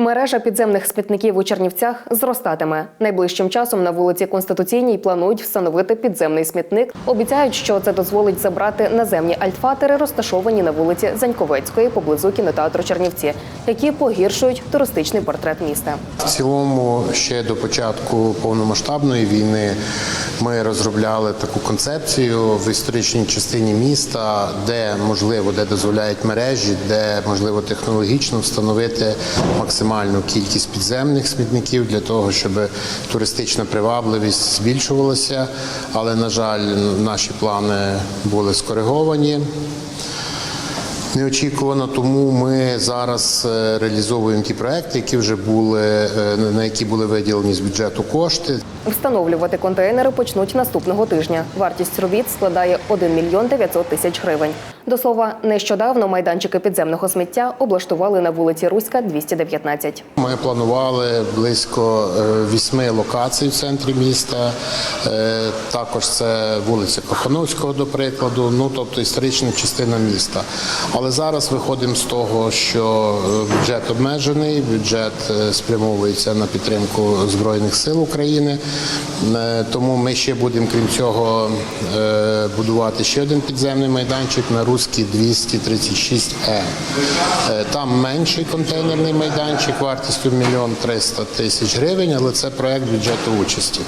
Мережа підземних смітників у Чернівцях зростатиме. Найближчим часом на вулиці Конституційній планують встановити підземний смітник. Обіцяють, що це дозволить забрати наземні альтфатери, розташовані на вулиці Заньковецької поблизу кінотеатру Чернівці, які погіршують туристичний портрет міста. В цілому, ще до початку повномасштабної війни ми розробляли таку концепцію в історичній частині міста, де можливо, де дозволяють мережі, де можливо технологічно встановити максимальну кількість підземних смітників для того, щоб туристична привабливість збільшувалася. Але на жаль, наші плани були скориговані. Неочікувано, тому ми зараз е, реалізовуємо ті проекти, які вже були е, на які були виділені з бюджету кошти. Встановлювати контейнери почнуть наступного тижня. Вартість робіт складає 1 мільйон 900 тисяч гривень. До слова, нещодавно майданчики підземного сміття облаштували на вулиці Руська, 219. Ми планували близько е, вісьми локацій в центрі міста. Е, Також це вулиця Кохановського, до прикладу, ну тобто історична частина міста. Але зараз виходимо з того, що е, бюджет обмежений, бюджет спрямовується на підтримку Збройних сил України. Тому ми ще будемо, крім цього, будувати ще один підземний майданчик на Руській 236 е Там менший контейнерний майданчик вартістю мільйон 300 тисяч гривень, але це проект бюджету участі.